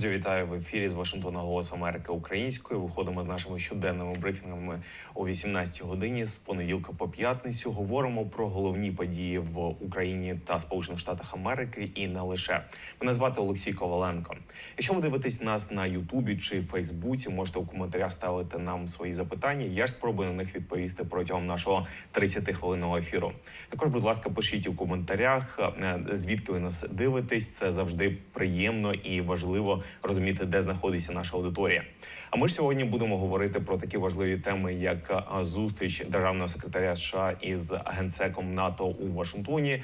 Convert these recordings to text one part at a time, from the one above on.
Друзі, вітаю в ефірі з Вашингтона Голос Америки українською. Виходимо з нашими щоденними брифінгами о 18 годині з понеділка по п'ятницю. Говоримо про головні події в Україні та Сполучених Штатах Америки і не лише. Мене звати Олексій Коваленко. Якщо ви дивитесь нас на Ютубі чи Фейсбуці, можете у коментарях ставити нам свої запитання. Я ж спробую на них відповісти протягом нашого 30 хвилинного ефіру. Також, будь ласка, пишіть у коментарях, е, звідки ви нас дивитесь. Це завжди приємно і важливо розуміти, де знаходиться наша аудиторія. А ми ж сьогодні будемо говорити про такі важливі теми, як е, зустріч державного секретаря США із генсеком НАТО у Вашингтоні, е,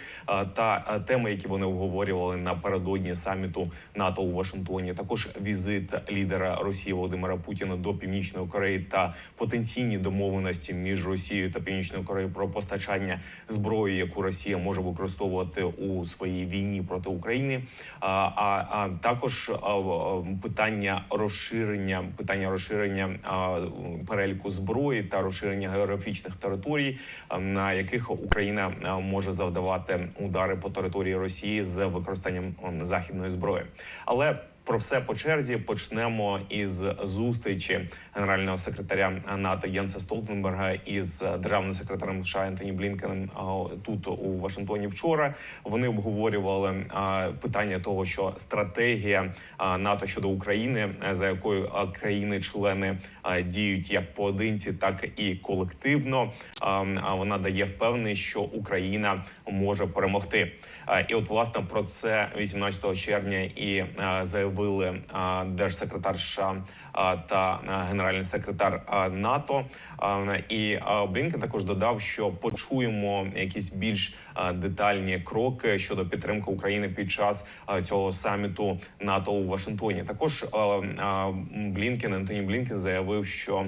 та е, теми, які вони обговорювали напередодні саміту НАТО у Вашингтоні. Також візит лідера Росії Володимира Путіна до Північної Кореї та потенційні домовленості між Росією та Північною Кореєю про постачання зброї, яку Росія може використовувати у своїй війні проти України. А, а, також питання розширення питання розширення переліку зброї та розширення географічних територій, на яких Україна може завдавати удари по території Росії з використанням західної зброї, але про все по черзі почнемо із зустрічі генерального секретаря НАТО Єнса Столтенберга із державним секретарем США Ентоні Блінкеном тут у Вашингтоні вчора. Вони обговорювали питання того, що стратегія НАТО щодо України, за якою країни-члени діють як поодинці, так і колективно. Вона дає впевненість, що Україна може перемогти. І от власне про це 18 червня і а, заявили держсекретарша та генеральний секретар НАТО. І Блінкен також додав, що почуємо якісь більш детальні кроки щодо підтримки України під час цього саміту НАТО у Вашингтоні. Також Блінкен Антоні Блінкен заявив, що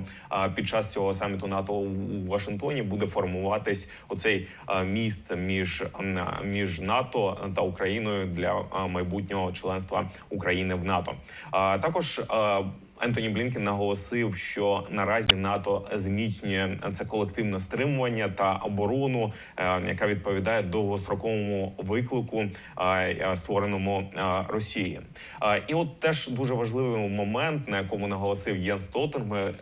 під час цього саміту НАТО у Вашингтоні буде формуватись оцей міст між між НАТО та Україною для майбутнього членства України в НАТО. Також Ентоні Блінкен наголосив, що наразі НАТО зміцнює це колективне стримування та оборону, е, яка відповідає довгостроковому виклику, е, створеному е, Росії. Е, І от теж дуже важливий момент, на якому наголосив Єн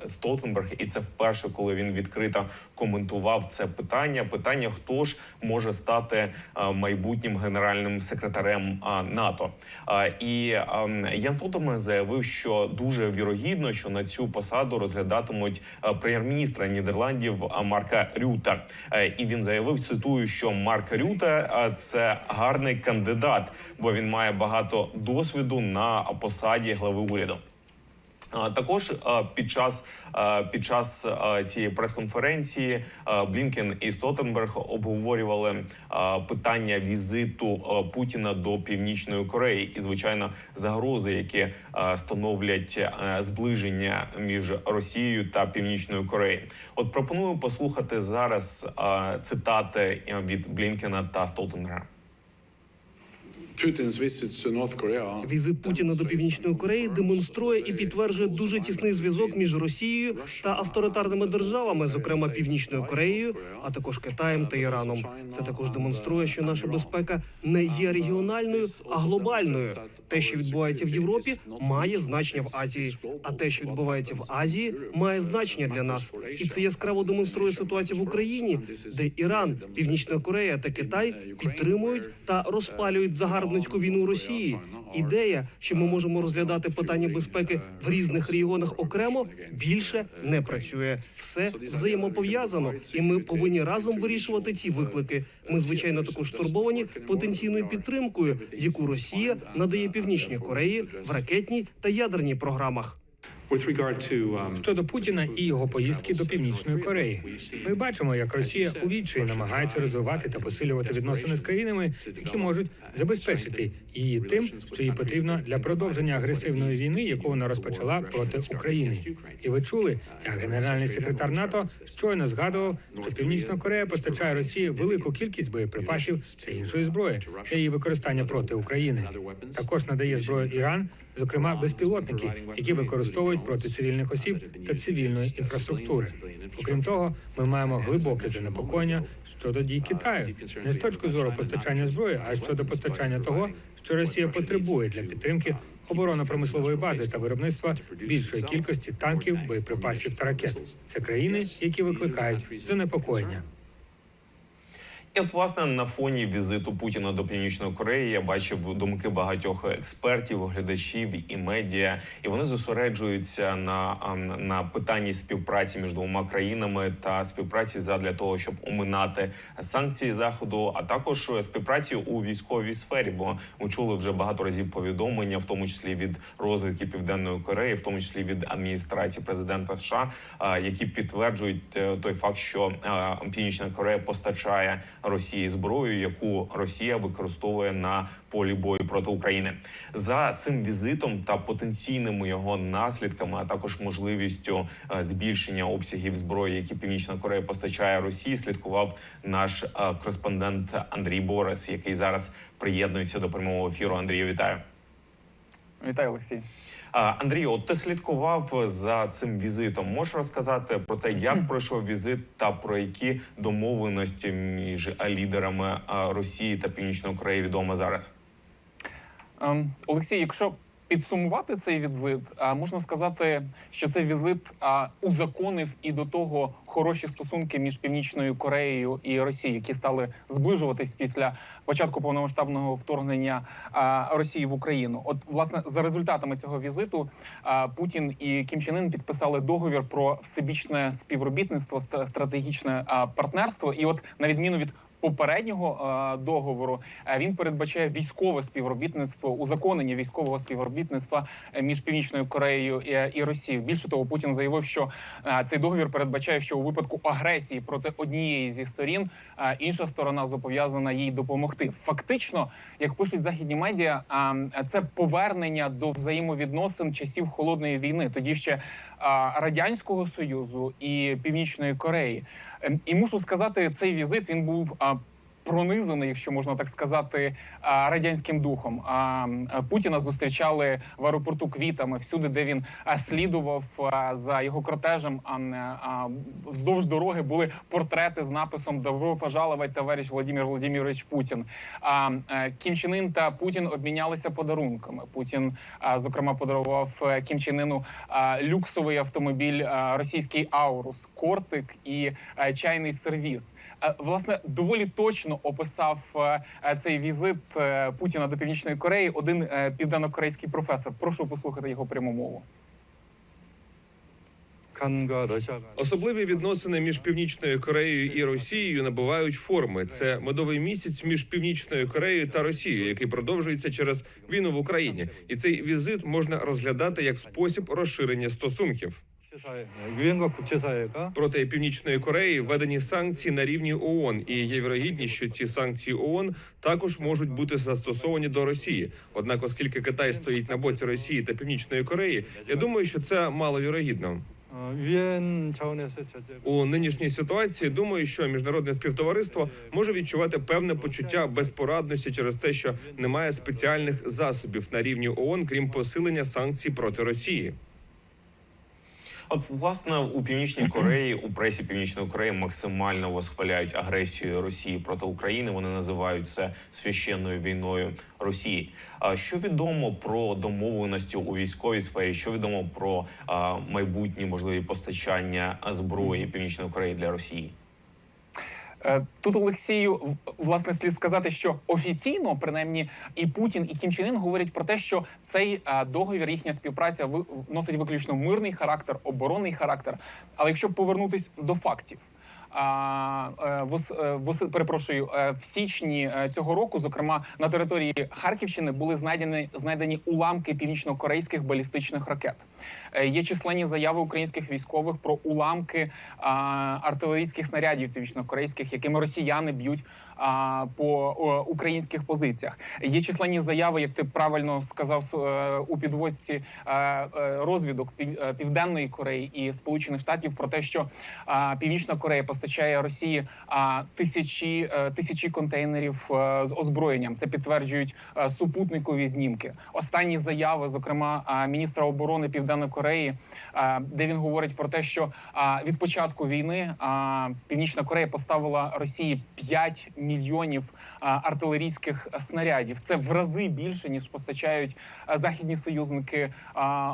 Столтенберг, і це вперше, коли він відкрито коментував це питання. Питання, хто ж може стати е, майбутнім генеральним секретарем е, НАТО. Е, І ем, Ян Столтенберг заявив, що дуже вірогідно, що на цю посаду розглядатимуть прем'єр-міністра Нідерландів Марка Рюта. І він заявив, цитую, що Марк Рюта це гарний кандидат, бо він має багато досвіду на посаді глави уряду. Також під час під час цієї прес-конференції Блінкен і Столтенберг обговорювали питання візиту Путіна до Північної Кореї і звичайно загрози, які становлять зближення між Росією та Північною Кореєю. От пропоную послухати зараз цитати від Блінкена та Столтенберга. Візит Путіна до Північної Кореї демонструє і підтверджує дуже тісний зв'язок між Росією та авторитарними державами, зокрема Північною Кореєю, а також Китаєм та Іраном. Це також демонструє, що наша безпека не є регіональною, а глобальною. Те, що відбувається в Європі, має значення в Азії. А те, що відбувається в Азії, має значення для нас. І це яскраво демонструє ситуацію в Україні, де Іран, Північна Корея та Китай підтримують та розпалюють загарбницьку війну Росії. Ідея, що ми можемо розглядати питання безпеки в різних регіонах окремо, більше не працює. Все взаємопов'язано, і ми повинні разом вирішувати ці виклики. Ми звичайно також турбовані потенційною підтримкою, яку Росія надає Північній Кореї в ракетній та ядерній програмах. Um, щодо Путіна і його поїздки до Північної Кореї. Ми бачимо, як Росія у відчаї намагається розвивати та посилювати відносини з країнами, які можуть забезпечити її тим, що їй потрібно для продовження агресивної війни, яку вона розпочала проти України. І ви чули, як генеральний секретар НАТО щойно згадував, що Північна Корея постачає Росії велику кількість боєприпасів та іншої зброї для її використання проти України. Також надає зброю Іран, зокрема безпілотники, які використовують проти цивільних осіб та цивільної інфраструктури. Окрім того, ми маємо глибоке занепокоєння щодо дій Китаю не з точки зору постачання зброї, а щодо постачання того, що Росія потребує для підтримки оборонно-промислової бази та виробництва більшої кількості танків, боєприпасів та ракет. Це країни, які викликають занепокоєння. І от, власне, на фоні візиту Путіна до Північної Кореї я бачив думки багатьох експертів, глядачів і медіа, і вони зосереджуються на, на питанні співпраці між двома країнами та співпраці задля того, щоб оминати санкції заходу, а також співпраці у військовій сфері. Бо ми чули вже багато разів повідомлення, в тому числі від розвідки Південної Кореї, в тому числі від адміністрації президента США, які підтверджують е, той факт, що Північна Корея постачає Росії зброю, яку Росія використовує на полі бою проти України. За цим візитом та потенційними його наслідками, а також можливістю е, збільшення обсягів зброї, які Північна Корея постачає Росії, слідкував наш е, кореспондент Андрій Борис, який зараз приєднується до прямого ефіру. Андрію, вітаю. Вітаю, Олексій. А, Андрію, от ти слідкував за цим візитом. Можеш розказати про те, як пройшов візит та про які домовленості між лідерами Росії та Північної Кореї відомо зараз? Ем, Олексій, якщо підсумувати цей візит, можна сказати, що цей візит узаконив і до того хороші стосунки між Північною Кореєю і Росією, які стали зближуватись після початку повномасштабного вторгнення Росії в Україну. От, власне, за результатами цього візиту Путін і Кім Чен Ін підписали договір про всебічне співробітництво, ст- стратегічне партнерство. І, от, на відміну від попереднього е, договору е, він передбачає військове співробітництво, узаконення військового співробітництва е, між північною Кореєю і, Росією. Більше того, Путін заявив, що цей договір передбачає, що у випадку агресії проти однієї зі сторін інша сторона зобов'язана їй допомогти. Фактично, як пишуть західні медіа, це повернення до взаємовідносин часів холодної війни, тоді ще радянського союзу і Північної Кореї. Ем, І мушу сказати, цей візит він був пронизаний, якщо можна так сказати, радянським духом. А Путіна зустрічали в аеропорту квітами всюди, де він слідував за його кортежем. А, вздовж дороги були портрети з написом «Добро пожаловать, товариш Володимир Володимирович Путін. Е, Кім Чен Ін та Путін обмінялися подарунками. Путін, зокрема, подарував е, Кім Чен Іну люксовий автомобіль російський Аурус, кортик і чайний сервіз. Власне, доволі точно описав е, цей візит е, Путіна до Північної Кореї один е, південнокорейський професор. Прошу послухати його пряму мову. Особливі відносини між Північною Кореєю і Росією набувають форми. Це медовий місяць між Північною Кореєю та Росією, який продовжується через війну в Україні. І цей візит можна розглядати як спосіб розширення стосунків. 국제사회, 유엔과 국제사회가 Проти Північної Кореї введені санкції на рівні ООН, і є вірогідність, що ці санкції ООН також можуть бути застосовані до Росії. Однак, оскільки Китай стоїть на боці Росії та Північної Кореї, я думаю, що це маловірогідно. 어, 유엔 차원에서 제재를 У нинішній ситуації думаю, що міжнародне співтовариство може відчувати певне почуття безпорадності через те, що немає спеціальних засобів на рівні ООН, крім посилення санкцій проти Росії. От власне у північній Кореї у пресі Північної Кореї максимально восхваляють агресію Росії проти України. Вони називають це священною війною Росії. А що відомо про домовленості у військовій сфері? Що відомо про майбутні можливі постачання зброї Північної Кореї для Росії? Е, Тут Олексію власне слід сказати, що офіційно, принаймні, і Путін, і Кім Чен Ін говорять про те, що цей е, договір, їхня співпраця носить виключно мирний характер, оборонний характер. Але якщо повернутись до фактів. Е, вос, е, перепрошую, е, в січні цього року, зокрема на території Харківщини, були знайдені знайдені уламки північно-корейських балістичних ракет. Є численні заяви українських військових про уламки артилерійських снарядів північно-корейських, якими росіяни б'ють по українських позиціях. Є численні заяви, як ти правильно сказав е, у підводці е, е, розвідок Пів- Південної Кореї і Сполучених Штатів про те, що Північна Корея постачає Росії тисячі тисячі контейнерів з озброєнням. Це підтверджують супутникові знімки. Останні заяви, зокрема міністра оборони Південної Кореї, де він говорить про те, що від початку війни Північна Корея поставила Росії 5 мільйонів а, артилерійських снарядів. Це в рази більше ніж постачають західні союзники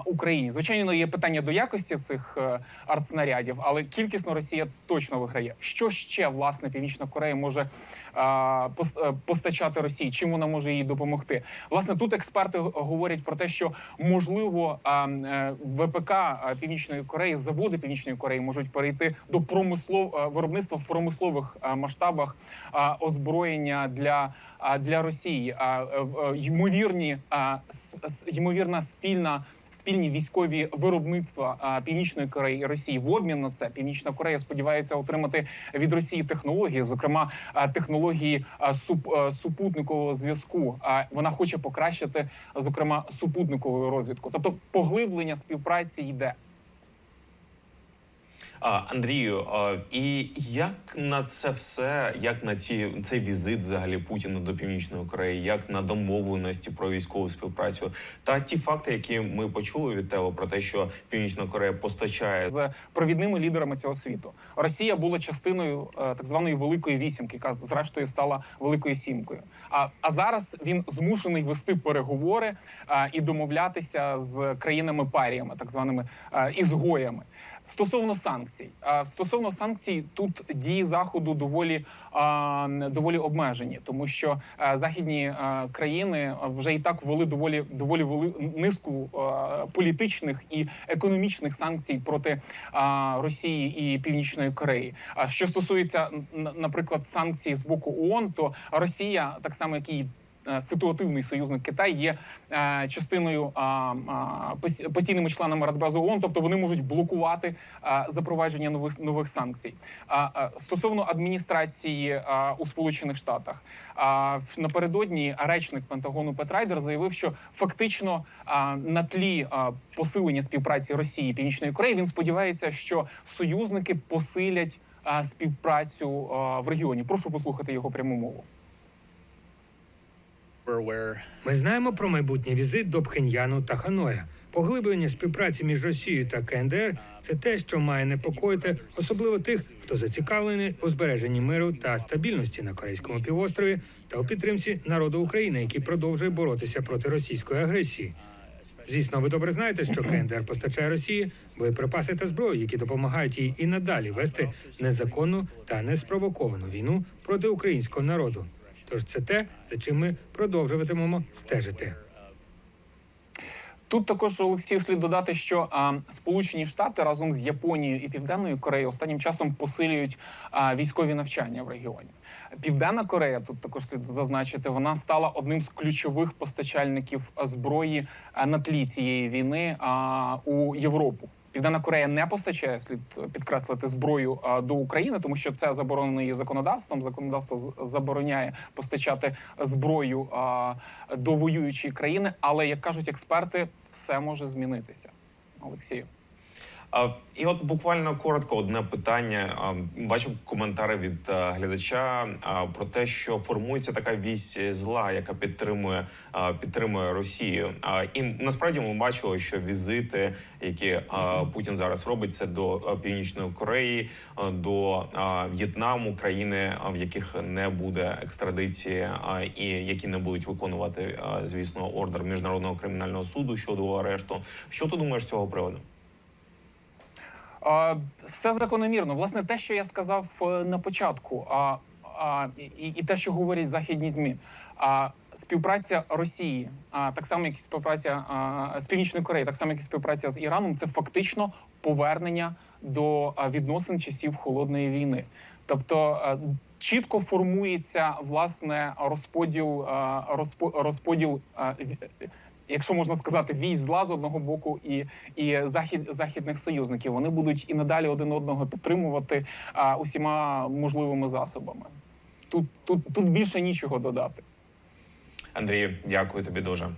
Україні. Звичайно, є питання до якості цих е, артснарядів, але кількісно Росія точно виграє. Що ще власне Північна Корея може е, постачати Росії? Чим вона може їй допомогти? Власне, тут експерти говорять про те, що можливо е, ВПК Північної Кореї, заводи Північної Кореї можуть перейти до промислов виробництва в промислових масштабах озброєння для, для Росії. Е, е, ймовірні ймовірна спільна. Спільні військові виробництва Північної Кореї і Росії в обмін на це Північна Корея сподівається отримати від Росії технології, зокрема технології суп, супутникового зв'язку. Вона хоче покращити, зокрема, супутникову розвідку. Тобто поглиблення співпраці йде. А, Андрію, і як на це все, як на ці цей візит взагалі Путіна до Північної Кореї, як на домовленості про військову співпрацю, та ті факти, які ми почули від тебе про те, що Північна Корея постачає з провідними лідерами цього світу. Росія була частиною е, так званої великої вісімки, яка зрештою стала великою сімкою. А, а зараз він змушений вести переговори е, і домовлятися з країнами паріями, так званими е, ізгоями. Стосовно санкцій, стосовно санкцій, тут дії заходу доволі доволі обмежені, тому що західні країни вже і так ввели доволі доволі вели низку політичних і економічних санкцій проти Росії і Північної Кореї. А що стосується наприклад санкцій з боку ООН, то Росія, так само як і е, ситуативний союзник Китай є е, частиною постійними членами Радбезу ООН, тобто вони можуть блокувати запровадження нових нових санкцій. Стосовно адміністрації у Сполучених Штатах, напередодні речник Пентагону Пет Райдер заявив, що фактично на тлі посилення співпраці Росії і Північної Кореї він сподівається, що союзники посилять співпрацю в регіоні. Прошу послухати його пряму мову. Ми знаємо про майбутній візит до Пхеньяну та Ханоя. Поглиблення співпраці між Росією та КНДР це те, що має непокоїти, особливо тих, хто зацікавлений у збереженні миру та стабільності на корейському півострові та у підтримці народу України, який продовжує боротися проти російської агресії. Звісно, ви добре знаєте, що КНДР постачає Росії боєприпаси та зброю, які допомагають їй і надалі вести незаконну та неспровоковану війну проти українського народу. Тож це те, за чим ми продовжуватимемо стежити. Тут також Олексію слід додати, що а, Сполучені Штати разом з Японією і Південною Кореєю останнім часом посилюють а, військові навчання в регіоні. Південна Корея тут також слід зазначити, вона стала одним з ключових постачальників зброї на тлі цієї війни а, у Європу. Південна Корея не постачає слід підкреслити зброю до України, тому що це заборонено її законодавством. Законодавство забороняє постачати зброю до воюючої країни. Але як кажуть експерти, все може змінитися. Олексію. І от буквально коротко одне питання. Бачу коментари від глядача про те, що формується така вісь зла, яка підтримує підтримує Росію. І насправді ми бачили, що візити, які Путін зараз робить, це до Північної Кореї, до В'єтнаму, країни, в яких не буде екстрадиції, і які не будуть виконувати, звісно, ордер міжнародного кримінального суду щодо арешту. Що ти думаєш з цього приводу? Все закономірно. Власне, те, що я сказав е, на початку, а, а, і, і те, що говорять західні змі. А співпраця Росії, а так само як і співпраця а, з Північною Кореєю, так само як і співпраця з Іраном, це фактично повернення до відносин часів холодної війни. Тобто е, чітко формується власне розподіл е, розподіл. Якщо можна сказати, військ зла з одного боку і, і захід західних союзників вони будуть і надалі один одного підтримувати а, усіма можливими засобами. Тут, тут, тут більше нічого додати. Андрій, дякую тобі дуже.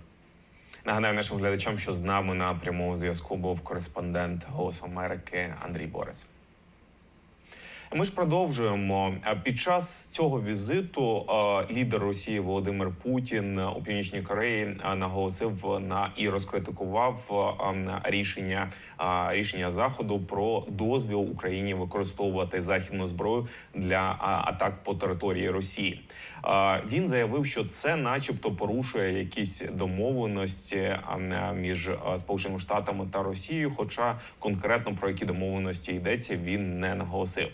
Нагадаю нашим глядачам, що з нами на прямому зв'язку був кореспондент Голос Америки Андрій Борис. Ми ж продовжуємо Е, під час цього візиту. е, Лідер Росії Володимир Путін у північній Кореї е, наголосив на і розкритикував е, ем, рішення е, рішення заходу про дозвіл Україні використовувати західну зброю для е, атак по території Росії. Е, Він заявив, що це, начебто, порушує якісь домовленості е, між е, Сполученими Штатами та Росією. Хоча конкретно про які домовленості йдеться, він не наголосив.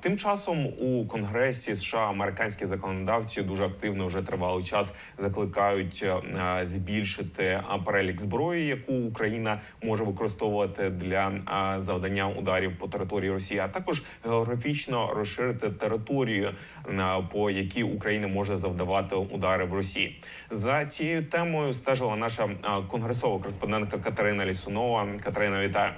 Тим часом у Конгресі США американські законодавці дуже активно вже тривалий час закликають е, збільшити перелік зброї, яку Україна може використовувати для е, завдання ударів по території Росії, а також географічно розширити територію, е, по якій Україна може завдавати удари в Росії. За цією темою стежила наша конгресова кореспондентка Катерина Лісунова. Катерина, вітаю.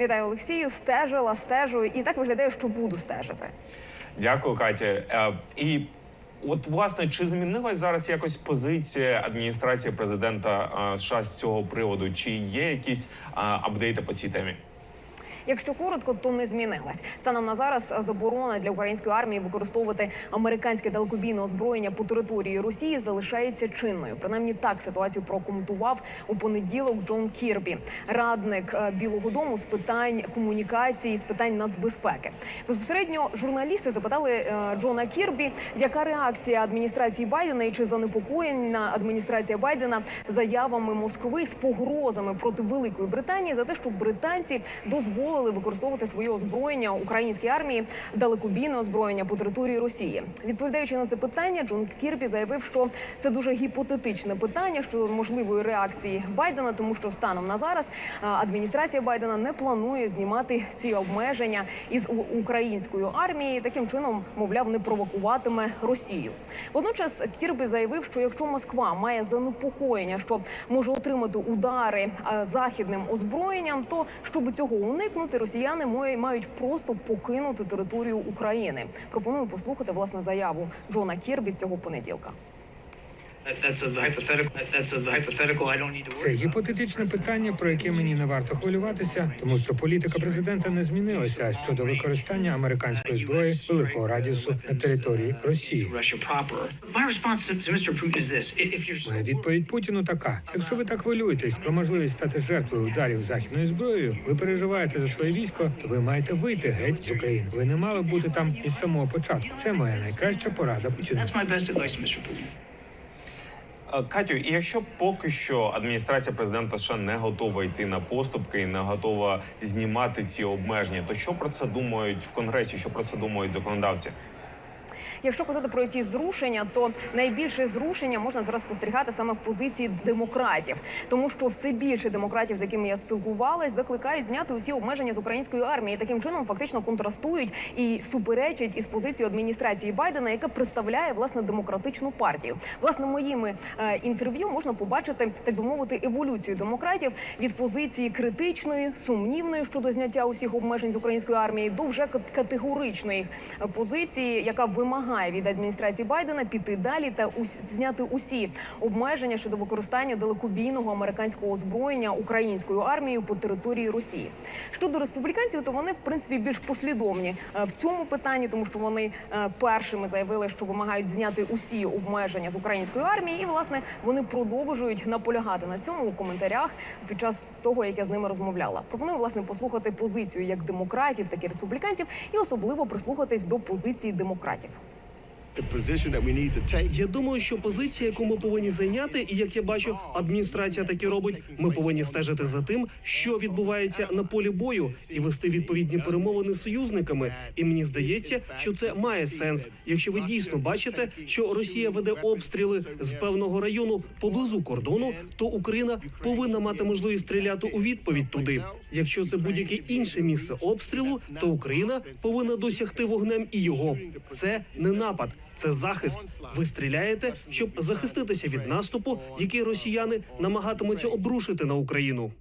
Вітаю Олексію. Стежила, стежу, і так виглядає, що буду стежити. Дякую, Катя. Е, І от власне, чи змінилась зараз якось позиція адміністрації президента е, США з цього приводу? Чи є якісь е, апдейти по цій темі? Якщо коротко, то не змінилась. Станом на зараз заборона для української армії використовувати американське далекобійне озброєння по території Росії залишається чинною. Принаймні так ситуацію прокоментував у понеділок Джон Кірбі, радник е, Білого Дому з питань комунікації, з питань нацбезпеки. Безпосередньо журналісти запитали е, Джона Кірбі, яка реакція адміністрації Байдена і чи занепокоєна адміністрація Байдена заявами Москви з погрозами проти Великої Британії за те, що британці дозволили використовувати своє озброєння українській армії далекобійне озброєння по території Росії. Відповідаючи на це питання, Джон Кірбі заявив, що це дуже гіпотетичне питання щодо можливої реакції Байдена, тому що станом на зараз адміністрація Байдена не планує знімати ці обмеження із у- української армії. Таким чином, мовляв, не провокуватиме Росію. Водночас Кірбі заявив, що якщо Москва має занепокоєння, що може отримати удари західним озброєнням, то щоб цього уникнути, росіяни мої- мають просто покинути територію України. Пропоную послухати власне заяву Джона Кірбі цього понеділка. Це гіпотетичне питання, про яке мені не варто хвилюватися, тому що політика президента не змінилася щодо використання американської зброї великого радіусу на території Росії. Моя відповідь Путіну така: якщо ви так хвилюєтесь про можливість стати жертвою ударів західною зброєю, ви переживаєте за своє військо, то ви маєте вийти геть з України. Ви не мали бути там із самого початку. Це моя найкраща порада Путіну. Катю, і якщо поки що адміністрація президента США не готова йти на поступки і не готова знімати ці обмеження, то що про це думають в конгресі? Що про це думають законодавці? Якщо казати про якісь зрушення, то найбільше зрушення можна зараз спостерігати саме в позиції демократів, тому що все більше демократів, з якими я спілкувалась, закликають зняти усі обмеження з української армії. Таким чином фактично контрастують і суперечать із позицією адміністрації Байдена, яка представляє власне демократичну партію. Власне, моїми е, інтерв'ю можна побачити, так би мовити, еволюцію демократів від позиції критичної, сумнівної щодо зняття усіх обмежень з української армії до вже категоричної позиції, яка вимагає від адміністрації Байдена піти далі та зняти усі обмеження щодо використання далекобійного американського озброєння українською армією по території Росії. Щодо республіканців, то вони в принципі більш послідовні е, в цьому питанні, тому що вони е, першими заявили, що вимагають зняти усі обмеження з української армії, і власне вони продовжують наполягати на цьому у коментарях під час того, як я з ними розмовляла. Пропоную власне послухати позицію як демократів, так і республіканців, і особливо прислухатись до позиції демократів. Я думаю, що позиція, яку ми повинні зайняти, і як я бачу, адміністрація таки робить. Ми повинні стежити за тим, що відбувається на полі бою, і вести відповідні перемовини з союзниками. І мені здається, що це має сенс, якщо ви дійсно бачите, що Росія веде обстріли з певного району поблизу кордону, то Україна повинна мати можливість стріляти у відповідь туди. Якщо це будь-яке інше місце обстрілу, то Україна повинна досягти вогнем і його. Це не напад, це захист. Ви стріляєте, щоб захиститися від наступу, який росіяни намагатимуться обрушити на Україну.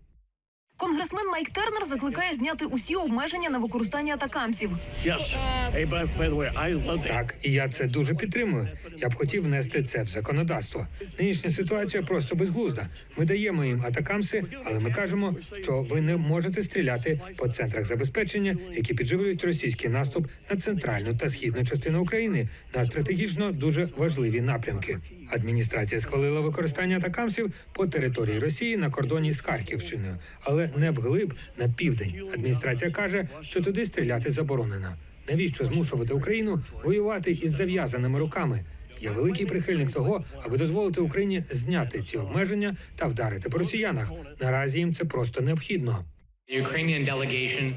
Конгресмен Майк Тернер закликає зняти усі обмеження на використання атакамсів. Так, і я це дуже підтримую. Я б хотів внести це в законодавство. Нинішня ситуація просто безглузда. Ми даємо їм атакамси, але ми кажемо, що ви не можете стріляти по центрах забезпечення, які підживлюють російський наступ на центральну та східну частину України на стратегічно дуже важливі напрямки. Адміністрація схвалила використання атакамсів по території Росії на кордоні з Харківщиною, але не вглиб на південь. Адміністрація каже, що туди стріляти заборонено. Навіщо змушувати Україну воювати із зав'язаними руками? Я великий прихильник того, аби дозволити Україні зняти ці обмеження та вдарити по росіянах. Наразі їм це просто необхідно.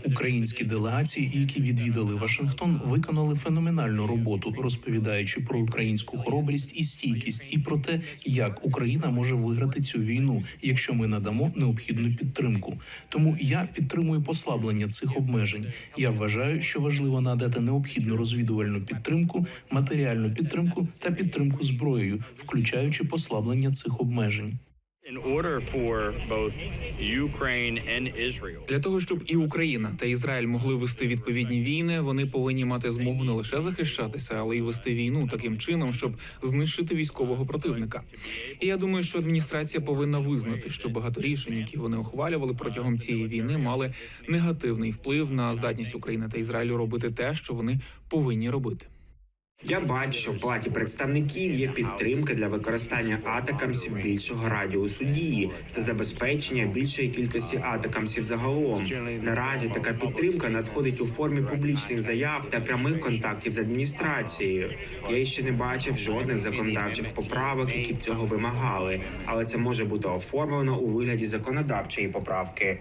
Українські делегації, які відвідали Вашингтон, виконали феноменальну роботу, розповідаючи про українську хоробрість і стійкість, і про те, як Україна може виграти цю війну, якщо ми надамо необхідну підтримку. Тому я підтримую послаблення цих обмежень. Я вважаю, що важливо надати необхідну розвідувальну підтримку, матеріальну підтримку та підтримку зброєю, включаючи послаблення цих обмежень. Для того щоб і Україна та Ізраїль могли вести відповідні війни, вони повинні мати змогу не лише захищатися, але й вести війну таким чином, щоб знищити військового противника. І я думаю, що адміністрація повинна визнати, що багато рішень, які вони ухвалювали протягом цієї війни, мали негативний вплив на здатність України та Ізраїлю робити те, що вони повинні робити. Я бачу, що в палаті представників є підтримка для використання атакамсів більшого радіусу дії та забезпечення більшої кількості атакамсів загалом. Наразі така підтримка надходить у формі публічних заяв та прямих контактів з адміністрацією. Я ще не бачив жодних законодавчих поправок, які б цього вимагали, але це може бути оформлено у вигляді законодавчої поправки.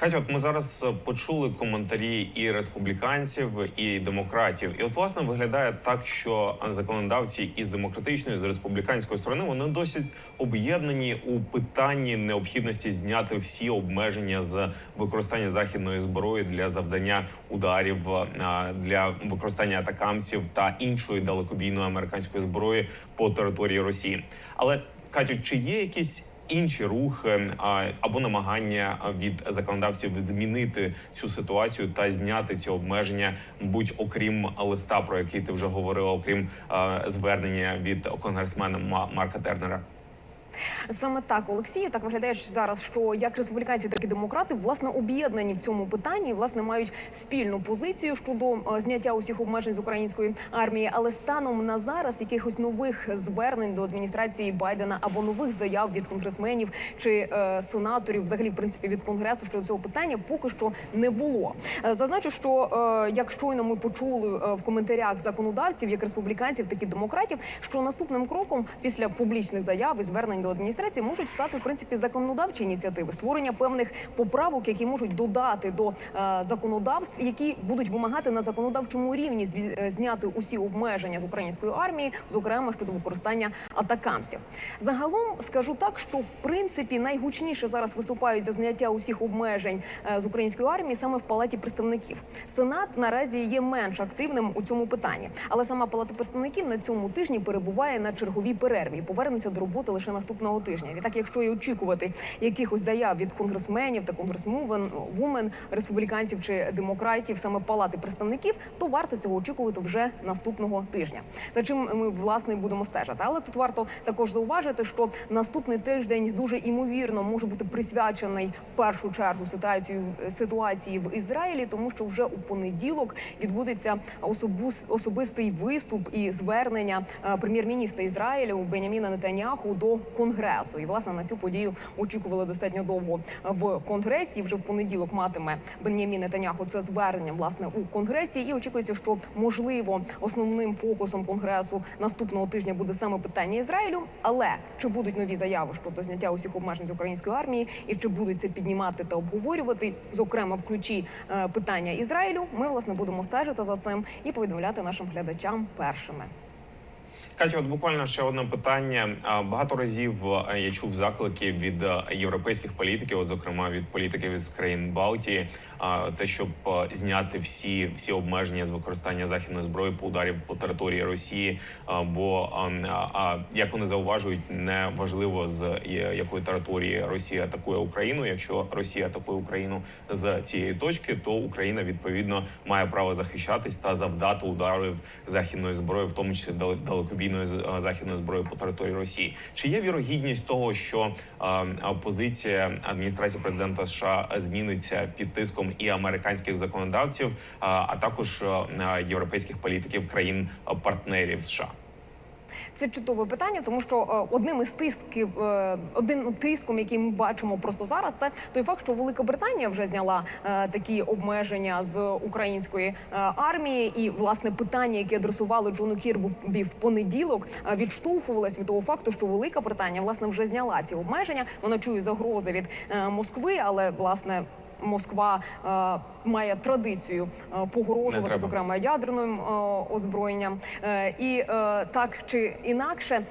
Катя, от ми зараз е, почули коментарі і республіканців, і демократів. І от власне виглядає так, що законодавці із демократичної з республіканської сторони вони досить об'єднані у питанні необхідності зняти всі обмеження з використання західної зброї для завдання ударів е, для використання атакамсів та іншої далекобійної американської зброї по території Росії. Але Катю, чи є якісь інші рухи або намагання від законодавців змінити цю ситуацію та зняти ці обмеження, будь окрім листа, про який ти вже говорила, окрім звернення від конгресмена Марка Тернера. Саме так, Олексію, так виглядає зараз, що як республіканці, так і демократи власне об'єднані в цьому питанні, власне мають спільну позицію щодо е, зняття усіх обмежень з української армії. Але станом на зараз якихось нових звернень до адміністрації Байдена або нових заяв від конгресменів чи е, сенаторів, взагалі в принципі від конгресу щодо цього питання, поки що не було. Е, Зазначу, що е, як щойно ми почули е, в коментарях законодавців, як республіканців, так і демократів, що наступним кроком після публічних заяв і звернень до адміністрації можуть стати в принципі законодавчі ініціативи, створення певних поправок, які можуть додати до е, законодавств, які будуть вимагати на законодавчому рівні е, зняти усі обмеження з української армії, зокрема щодо використання атакамсів. Загалом скажу так, що в принципі найгучніше зараз виступають за зняття усіх обмежень е, з української армії саме в палаті представників. Сенат наразі є менш активним у цьому питанні, але сама палата представників на цьому тижні перебуває на черговій перерві повернеться до роботи лише наступного тижня. Відтак, якщо і очікувати якихось заяв від конгресменів та конгресмувен республіканців чи демократів, саме палати представників, то варто цього очікувати вже наступного тижня. За чим ми власне будемо стежити. Але тут варто також зауважити, що наступний тиждень дуже імовірно може бути присвячений в першу чергу ситуацію ситуації в Ізраїлі, тому що вже у понеділок відбудеться особистий виступ і звернення е, прем'єр-міністра Ізраїлю Беняміна Нетаняху до конгресу. І власне на цю подію очікували достатньо довго в конгресі. Вже в понеділок матиме Бенямін Нетаняху це звернення власне у конгресі. І очікується, що можливо основним фокусом конгресу наступного тижня буде саме питання Ізраїлю. Але чи будуть нові заяви щодо зняття усіх обмежень з української армії, і чи будуть це піднімати та обговорювати, зокрема в ключі е, питання Ізраїлю, ми власне будемо стежити за цим і повідомляти нашим глядачам першими. Катя, от буквально ще одне питання. Багато разів я чув заклики від європейських політиків, от зокрема від політиків із країн Балтії, те, щоб е, зняти всі, всі обмеження з використання західної зброї по ударів по території Росії. Бо а, а, як вони зауважують, не важливо з е, якої території Росія атакує Україну. Якщо Росія атакує Україну з цієї точки, то Україна відповідно має право захищатись та завдати ударів західної зброї, в тому числі дал- далекобійної е, західної зброї по території Росії. Чи є вірогідність того, що е, а, позиція адміністрації президента США зміниться під тиском і американських законодавців, а, також е, е, європейських політиків країн е, США? Це чудове питання, тому що одним із тисків, одним тиском, який ми бачимо просто зараз, це той факт, що Велика Британія вже зняла такі обмеження з української армії, і власне питання, яке адресували Джону Кірбі в понеділок, відштовхувалось від того факту, що Велика Британія власне вже зняла ці обмеження. Вона чує загрози від Москви, але власне. Москва е, має традицію е, погрожувати, зокрема ядерним е, озброєнням. Е, і так чи інакше,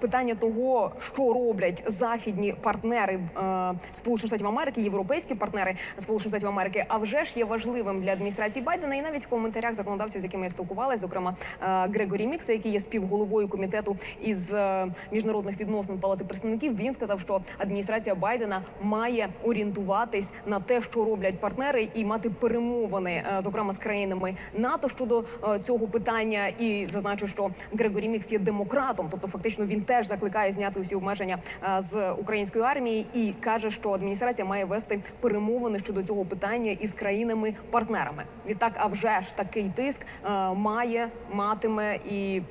питання того, що роблять західні партнери Сполучених Штатів Америки, європейські партнери Сполучених Штатів Америки, а вже ж є важливим для адміністрації Байдена. І навіть в коментарях законодавців, з якими я спілкувалася, зокрема Грегорі Мікса, який є співголовою комітету із міжнародних відносин Палати представників, він сказав, що адміністрація Байдена має орієнтуватись на те, що роблять партнери, і мати перемовини, е, зокрема з країнами НАТО щодо е, цього питання. І зазначу, що Грегорі Мікс є демократом, тобто фактично він теж закликає зняти усі обмеження е, з української армії і каже, що адміністрація має вести перемовини щодо цього питання із країнами-партнерами. Відтак, а вже ж такий тиск має матиме і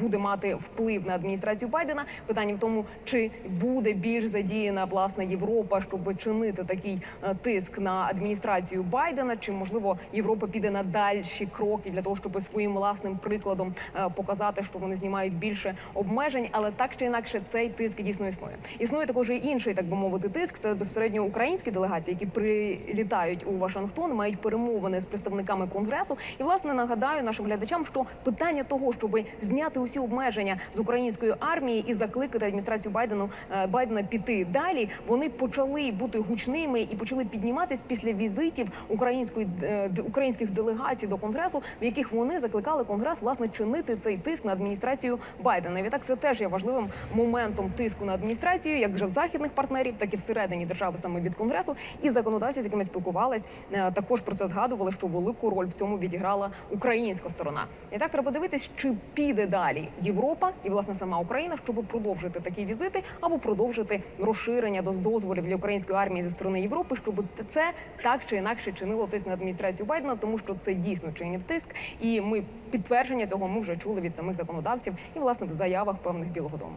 буде мати вплив на адміністрацію Байдена. Питання в тому, чи буде більш задіяна власне Європа, щоб чинити такий тиск на адміністрацію Байдена, чи можливо Європа піде на дальші кроки для того, щоб своїм власним прикладом е, показати, що вони знімають більше обмежень, але так чи інакше цей тиск дійсно існує. Існує також і інший, так би мовити, тиск. Це безпосередньо українські делегації, які прилітають у Вашингтон, мають перемовини з представниками конгресу. І власне нагадаю нашим глядачам, що питання того, щоб зняти усі обмеження з української армії і закликати адміністрацію Байдену е, Байдена піти далі, вони почали бути гучними і почали підніматись після візитів української е, українських делегацій до конгресу, в яких вони закликали конгрес власне чинити цей тиск на адміністрацію Байдена. Відтак це теж є важливим моментом тиску на адміністрацію, як вже західних партнерів, так і всередині держави саме від конгресу. І законодавці, з якими спілкувались, е, також про це згадували, що велику роль в цьому відіграла українська сторона. І так треба дивитись, чи піде далі Європа і власне сама Україна, щоб продовжити такі візити або продовжити розширення до дозволів для української армії зі сторони Європи, щоб це так чи інакше чинило тиск на адміністрацію Байдена, тому що це дійсно чинить тиск, і ми підтвердження цього ми вже чули від самих законодавців і власне в заявах певних Білого Дому.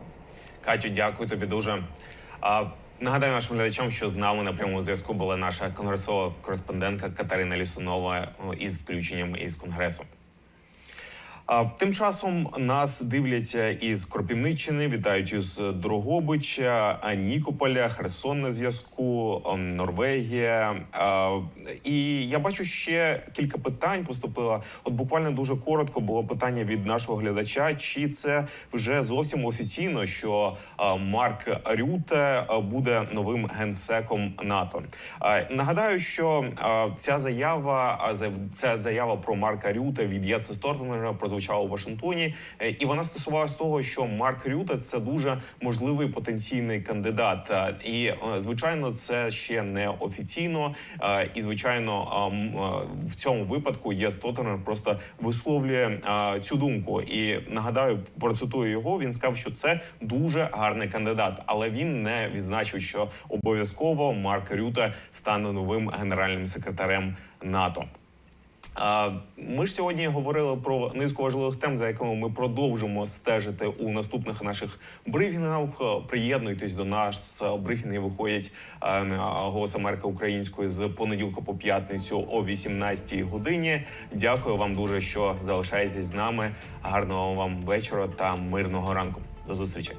Катю, дякую тобі дуже. А, нагадаю нашим глядачам, що з нами на прямому зв'язку була наша конгресова кореспондентка Катерина Лісунова із включенням із конгресу. Тим часом нас дивляться із Кропівниччини, вітають із Дрогобича, Нікополя, Херсон на зв'язку, Норвегія. І я бачу ще кілька питань поступило. От буквально дуже коротко було питання від нашого глядача: чи це вже зовсім офіційно, що Марк Рюте буде новим генсеком НАТО? Нагадаю, що ця заява, ця заява про Марка Рюте від Яца Стортенера прозвучала у Вашингтоні, Е, і вона стосувалася того, що Марк Рюте це дуже можливий потенційний кандидат. Е, І е, звичайно, це ще не офіційно. І звичайно, в цьому випадку Єс Стортенер просто висловлює цю думку. І нагадаю, процитую його. Він сказав, що це дуже гарний кандидат, але він не відзначив, що обов'язково Марк Рюте стане новим генеральним секретарем НАТО. Ми ж сьогодні говорили про низку важливих тем, за якими ми продовжимо стежити у наступних наших брифінгах. Е, Приєднуйтесь до нас. Брифінги виходять е, голос Америки українською з понеділка по п'ятницю о 18 годині. Дякую вам дуже, що залишаєтесь з нами. Гарного вам вечора та мирного ранку. До зустрічі.